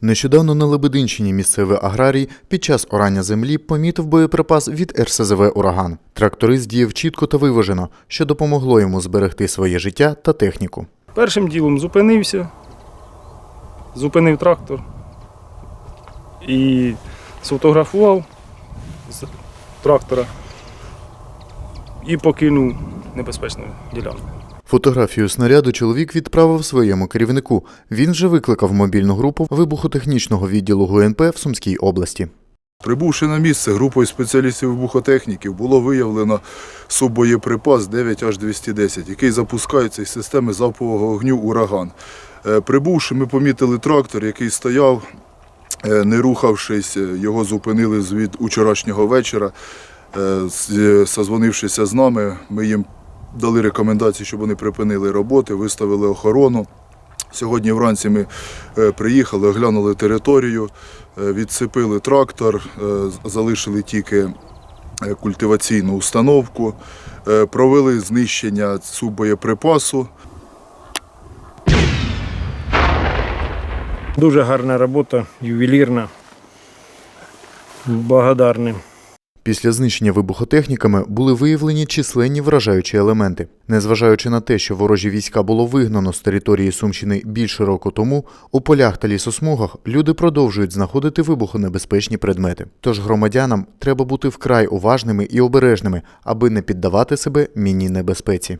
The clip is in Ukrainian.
Нещодавно на Лебединщині місцевий аграрій під час орання землі помітив боєприпас від РСЗВ Ураган. Тракторист діяв чітко та виважено, що допомогло йому зберегти своє життя та техніку. Першим ділом зупинився, зупинив трактор і сфотографував з трактора і покинув небезпечну ділянку. Фотографію снаряду чоловік відправив своєму керівнику. Він вже викликав мобільну групу вибухотехнічного відділу ГУНП в Сумській області. Прибувши на місце групою спеціалістів вибухотехніків, було виявлено суббоєприпас 9H210, який запускається із системи залпового вогню «Ураган». Е, Прибувши, ми помітили трактор, який стояв, е, не рухавшись, е, його зупинили від учорашнього вечора. Созвонившися з нами, ми їм дали рекомендації, щоб вони припинили роботи, виставили охорону. Сьогодні вранці ми е, приїхали, оглянули територію, е, відсипили трактор, е, залишили тільки культиваційну установку, провели знищення суббоєприпасу. Дуже гарна робота, ювелірна. Благодарний. Після знищення вибухотехніками були виявлені численні вражаючі елементи. Незважаючи на те, що ворожі війська було вигнано з території Сумщини більше року тому, у полях та лісосмугах люди продовжують знаходити вибухонебезпечні предмети. Тож громадянам треба бути вкрай уважними і обережними, аби не піддавати себе міні небезпеці.